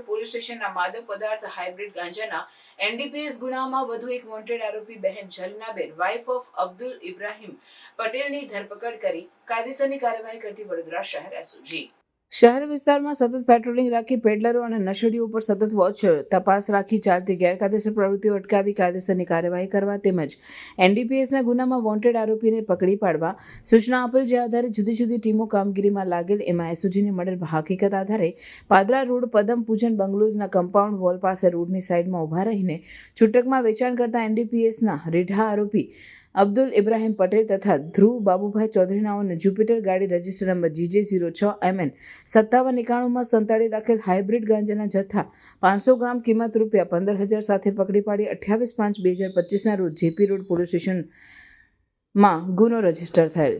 JP road police સ્ટેશનના માદક પદાર્થ હાઇબ્રિડ ગાંજાના એનડીપીએસ ગુનામાં વધુ એક વોન્ટેડ આરોપી બહેન જલનાબેન વાઇફ ઓફ અબ્દુલ ઇબ્રાહિમ પટેલની ધરપકડ કરી કાયદેસરની કાર્યવાહી કરતી વડોદરા શહેર એસઓજી. શહેર વિસ્તારમાં સતત પેટ્રોલિંગ રાખી પેડલરો અને નશેડીઓ ઉપર સતત વોચ તપાસ રાખી ચાલતી ગેરકાયદેસર પ્રવૃત્તિઓ અટકાવી કાયદેસરની કાર્યવાહી કરવા તેમજ એનડીપીએસના ગુનામાં વોન્ટેડ આરોપીને પકડી પાડવા સૂચના આપેલ જે આધારે જુદી જુદી ટીમો કામગીરીમાં લાગેલ, એમાં એસઓજીને મળેલ હકીકત આધારે પાદરા રોડ, પદમ પૂજન બંગલોઝના કમ્પાઉન્ડ વોલ પાસે રોડની સાઇડમાં ઊભા રહીને છૂટકમાં વેચાણ કરતા એનડીપીએસના રીઢા આરોપી અબ્દુલ ઇબ્રાહિમ પટેલ તથા ધ્રુવ બાબુભાઈ ચૌધરીનાઓને જ્યુપિટર ગાડી રજિસ્ટર નંબર જીજે ઝીરો છ એમએન સત્તાવન એકાણુંમાં સંતાડી રાખેલ હાઇબ્રિડ ગાંજાના જથ્થા પાંચસો ગ્રામ કિંમત રૂપિયા પંદર હજાર સાથે પકડી પાડી અઠ્યાવીસ પાંચ બે હજાર પચીસના રોજ જેપી રોડ પોલીસ સ્ટેશનમાં ગુનો રજિસ્ટર થયેલ.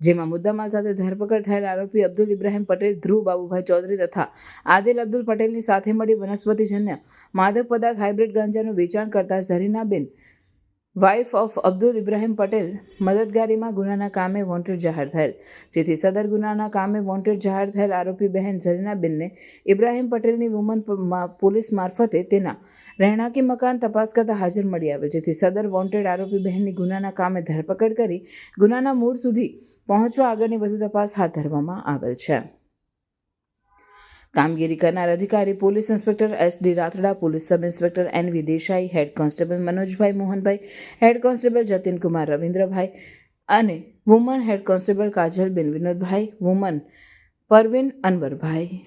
જેમાં મુદ્દામાલ સાથે ધરપકડ થયેલ આરોપી અબ્દુલ ઇબ્રાહિમ પટેલ, ધ્રુવ બાબુભાઈ ચૌધરી તથા આદિલ અબ્દુલ પટેલની સાથે મળી વનસ્પતિજન્ય માદક પદાર્થ હાઇબ્રિડ ગાંજાનું વેચાણ કરતા ઝરીનાબેન વાઇફ ઓફ અબ્દુલ ઇબ્રાહિમ પટેલ મદદગારીમાં ગુનાના કામે વોન્ટેડ જાહેર થયેલ. જેથી સદર ગુનાના કામે વોન્ટેડ જાહેર થયેલ આરોપી બહેન ઝરીનાબેનને ઇબ્રાહિમ પટેલની વુમન પોલીસ મારફતે તેના રહેણાંકી મકાન તપાસ કરતા હાજર મળી આવેલ જેથી સદર વોન્ટેડ આરોપી બહેનની ગુનાના કામે ધરપકડ કરી ગુનાના મૂળ સુધી પહોંચવા આગળની વધુ તપાસ હાથ ધરવામાં આવેલ છે. કામગીરી કરનાર અધિકારી, police inspector S D Rathda, police sub inspector N V Desai, head constable Manojbhai Mohanbhai, head constable Jatinkumar Ravindrabhai અને woman head constable Kajalben Vinodbhai, woman Parveen Anwarbhai.